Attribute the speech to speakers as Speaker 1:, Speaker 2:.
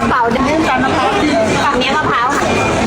Speaker 1: กระเป๋าด้านฝั่งนี้มะพร้าวค่ะ